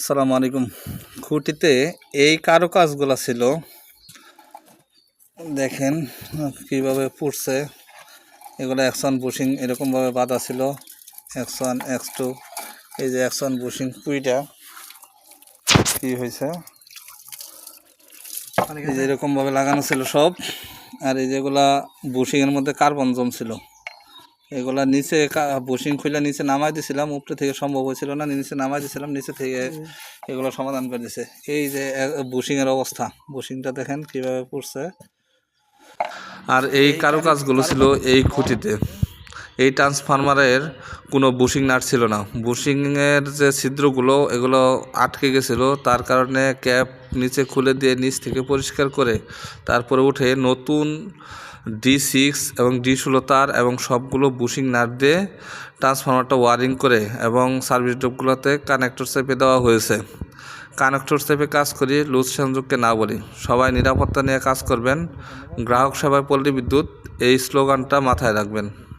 আসসালামু আলাইকুম। খুঁটিতে এই কারও কাজগুলো ছিল। দেখেন কীভাবে পুড়ছে। এগুলো অ্যাকশন বুশিং এরকমভাবে বাঁধা ছিল। অ্যাকশন এক্স টু এই যে অ্যাকশন বুশিং পুইটা কি হয়েছে? এই যে এরকমভাবে লাগানো ছিল সব। আর এই যেগুলা বুশিংয়ের মধ্যে কার্বন জমছিল। এগুলা নিচে বুশিং খুলে নিচে নামাই দিছিলাম উপরে থেকে সম্ভব হয়েছিল না নিচে নামাই দিছিলাম নিচে থেকে এগুলো সমাধান করে দিছে। এই যে বুশিংয়ের অবস্থা বুশিংটা দেখেন কীভাবে পড়ছে। আর এই কারুকাজগুলো ছিল এই খুঁটিতে। এই ট্রান্সফরমারের কোনো বুশিং নাট ছিল না। বুশিংয়ের যে ছিদ্রগুলো এগুলো আটকে গেছিল তার কারণে ক্যাপ নিচে খুলে দিয়ে নিচ থেকে পরিষ্কার করে তারপরে উঠে নতুন ডি সিক্স এবং ডি ষোলো তার এবং সবগুলো বুশিং নাট দিয়ে ট্রান্সফরমারটা ওয়ারিং করে এবং সার্ভিস ডোপগুলোতে কানেক্টর চেপে দেওয়া হয়েছে। কানেক্টর চেপে কাজ করি লুজ সংযোগকে না বলি। সবাই নিরাপত্তা নিয়ে কাজ করবেন। গ্রাহক সেবায় পল্লী বিদ্যুৎ, এই স্লোগানটা মাথায় রাখবেন।